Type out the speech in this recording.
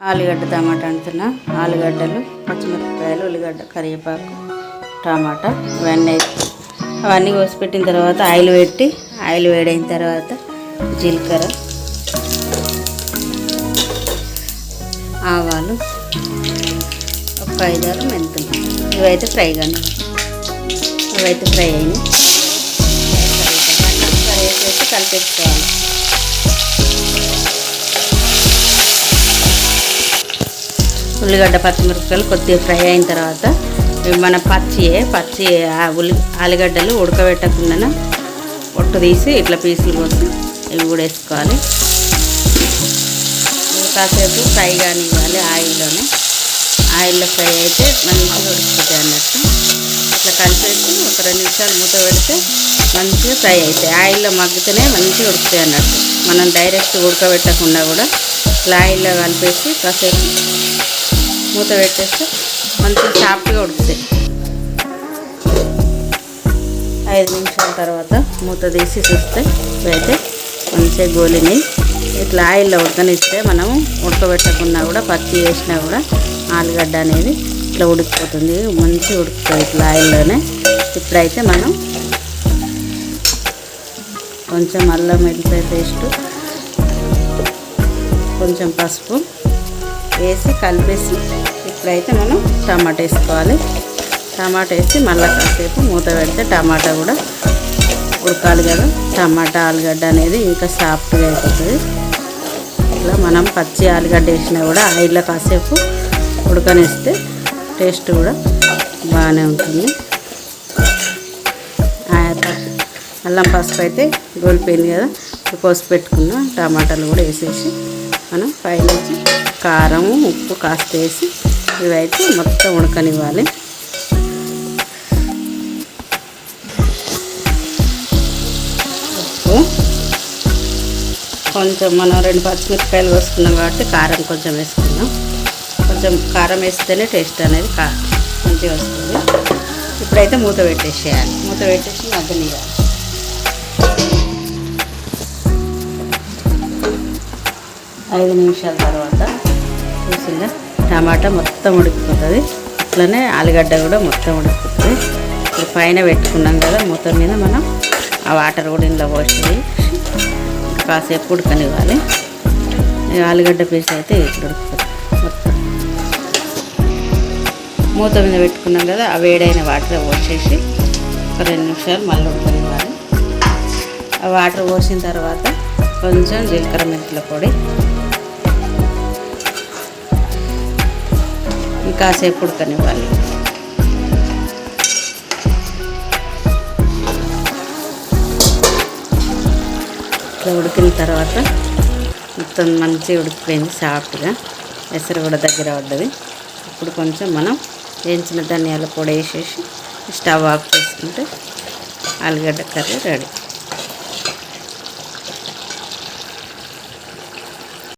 ఆలుగడ్డ టమాటా అంటున్నా. ఆలుగడ్డలు పచ్చిమిరపకాయలు ఉల్లిగడ్డ కరివేపాకు టమాటా ఇవన్నీ అవన్నీ కోసి పెట్టిన తర్వాత ఆయిల్ పెట్టి ఆయిల్ వేడైన తర్వాత జీలకర్ర ఆవాలు ఒక ఐదారు మెంతులు. ఇవైతే ఫ్రై కానీ అవైతే ఫ్రై అయినాయి. ఫ్రై కలిపేసుకోవాలి. ఉల్లిగడ్డ పచ్చిమిరపకాయలు కొద్దిగా ఫ్రై అయిన తర్వాత మన పచ్చియే పచ్చి ఆ ఉల్లి ఆలుగడ్డలు ఉడకబెట్టకుండా పొట్టు తీసి ఇట్లా పీసులు కోసి ఇవి కూడా వేసుకోవాలి. కాసేపు ఫ్రై కానివ్వాలి ఆయిల్లోనే. ఆయిల్లో ఫ్రై అయితే మంచిగా ఉడికిపోతాయి అన్నట్టు. ఇట్లా కలిపేసి ఒక రెండు నిమిషాలు మూత పెడితే మంచిగా ఫ్రై అవుతాయి. ఆయిల్లో మగ్గితేనే మంచిగా ఉడుకుతాయి అన్నట్టు. మనం డైరెక్ట్ ఉడకబెట్టకుండా కూడా ఇట్లా ఆయిల్లో కలిపేసి కాసేపు మూత పెట్టేస్తే మంచిగా సాఫ్ట్గా ఉడుకుతాయి. ఐదు నిమిషాల తర్వాత మూత తీసి చూస్తే ఇవైతే మంచిగా గోలిని ఇట్లా ఆయిల్లో ఉడకనిస్తే మనం ఉడకబెట్టకుండా కూడా పచ్చి వేసినా కూడా ఆలుగడ్డ అనేది ఇట్లా ఉడికిపోతుంది. మంచిగా ఉడుకుతుంది ఇట్లా ఆయిల్లోనే. ఇప్పుడైతే మనం కొంచెం అల్లం వెల్లిపాయ పేస్టు కొంచెం పసుపు వేసి కలిపేసి ఇప్పుడైతే మనం టమాటా వేసుకోవాలి. టమాటా వేసి మళ్ళీ కాసేపు మూత పెడితే టమాటా కూడా ఉడకాలి కదా. టమాటా ఆలుగడ్డ అనేది ఇంకా సాఫ్ట్గా అయిపోతుంది. ఇట్లా మనం పచ్చి ఆలుగడ్డ వేసినా కూడా ఆయిల్లో కాసేపు ఉడకనిస్తే టేస్ట్ కూడా బాగానే ఉంటుంది. అల్లం పసుపు అయితే గోలిపోయింది కదా. కోసి పెట్టుకున్న టమాటాలు కూడా వేసేసి మనం పైనుంచి కారం ఉప్పు కాస్త వేసి ఇవైతే మొత్తం ఉడకనివ్వాలి. ఉప్పు. కొంచెం మనం రెండు పచ్చిమిరపకాయలు వేసుకున్నాం కాబట్టి కారం కొంచెం వేసుకున్నాం కొంచెం కారం వేస్తేనే టేస్ట్ అనేది కా మంచిగా వస్తుంది. ఇప్పుడైతే మూత పెట్టేసేయాలి. మూత పెట్టేసి మగ్గనియాలి ఐదు నిమిషాల తర్వాత చూసిందా టమాటా మొత్తం ఉడికిపోతుంది. అట్లనే ఆలుగడ్డ కూడా మొత్తం ఉడికిపోతుంది. ఇప్పుడు పైన పెట్టుకున్నాం కదా మూత మీద మనం ఆ వాటర్ కూడా ఇంట్లో పోసి కాసేపు ఉడకనివ్వాలి. ఆలుగడ్డ పీస్ అయితే ఇప్పుడు ఉడుకుతుంది మొత్తం. మూత మీద పెట్టుకున్నాం కదా ఆ వేడైన వాటర్ పోసేసి ఒక రెండు నిమిషాలు మళ్ళీ ఉడకనివ్వాలి. ఆ వాటర్ పోసిన తర్వాత కొంచెం జీలకర్ర మెంతుల పొడి ఇంకాసేపు ఉడకనివ్వాలి. ఇట్లా ఉడికిన తర్వాత మొత్తం మంచిగా ఉడికిపోయింది సాఫ్ట్గా. ఎసరు కూడా దగ్గర పడ్డది. ఇప్పుడు కొంచెం మనం వేయించిన ధనియాల పొడి వేసేసి స్టవ్ ఆఫ్ చేసుకుంటే ఆలుగడ్డ కర్రీ రెడీ.